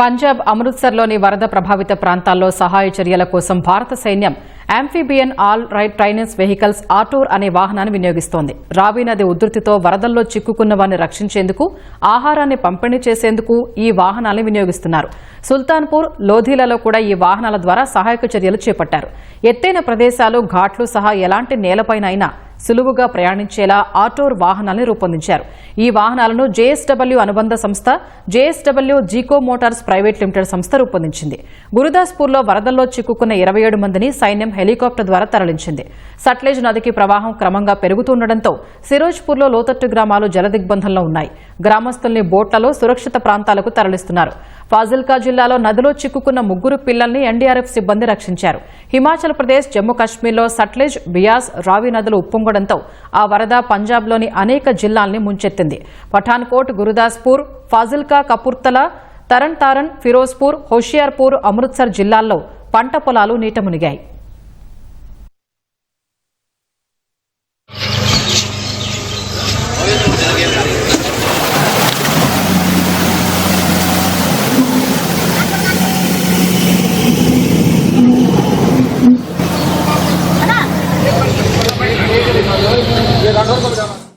పంజాబ్ అమృత్సర్లోని వరద ప్రభావిత ప్రాంతాల్లో సహాయ చర్యల కోసం భారత సైన్యం amphibian all terrain vehicles ATOR అనే వాహనాన్ని వినియోగిస్తోంది. రావి నది ఉధృతితో వరదల్లో చిక్కుకున్న వారిని రక్షించేందుకు ఆహారాన్ని పంపిణీ చేసేందుకు ఈ వాహనాలను వినియోగిస్తున్నారు. సుల్తాన్పూర్ లోధీలలో కూడా ఈ వాహనాల ద్వారా సహాయక చర్యలు చేపట్టారు. ఎత్తైన ప్రదేశాలు ఘాట్లు సహా ఎలాంటి నేలపైనైనా సులువుగా ప్రయాణించేలా ఆటోర్ వాహనాలను రూపొందించారు. ఈ వాహనాలను జేఎస్డబ్ల్యూ అనుబంధ సంస్థ JSW Gecko Motors private limited సంస్థ రూపొందించింది. గురుదాస్పూర్లో వరదల్లో చిక్కుకున్న ఇరవై ఏడు మందిని సైన్యం హెలికాప్టర్ ద్వారా తరలించింది. సట్లెజ్ నదికి ప్రవాహం క్రమంగా పెరుగుతుండటంతో సిరోజ్పూర్లో లోతట్టు గ్రామాలు జలదిగ్బంధంలో ఉన్నాయి. గ్రామస్తుల్ని బోట్లలో సురక్షిత ప్రాంతాలకు తరలిస్తున్నారు. ఫాజిల్కా జిల్లాలో నదిలో చిక్కుకున్న ముగ్గురు పిల్లల్ని ఎన్డీఆర్ఎఫ్ సిబ్బంది రక్షించారు. హిమాచల్ ప్రదేశ్ జమ్మూ కాశ్మీర్లో సట్లెజ్ బియాస్ రావి నదులు ఉప్పొంగడంతో ఆ వరద పంజాబ్లోని అనేక జిల్లాల్ని ముంచెత్తింది. పఠాన్కోట్ గురుదాస్పూర్ ఫాజిల్కా కపుర్తల తరణ్ తారణ్ ఫిరోజ్పూర్ హోషియార్పూర్ అమృత్సర్ జిల్లాల్లో పంట పొలాలు నీట మునిగాయి. 감사합니다.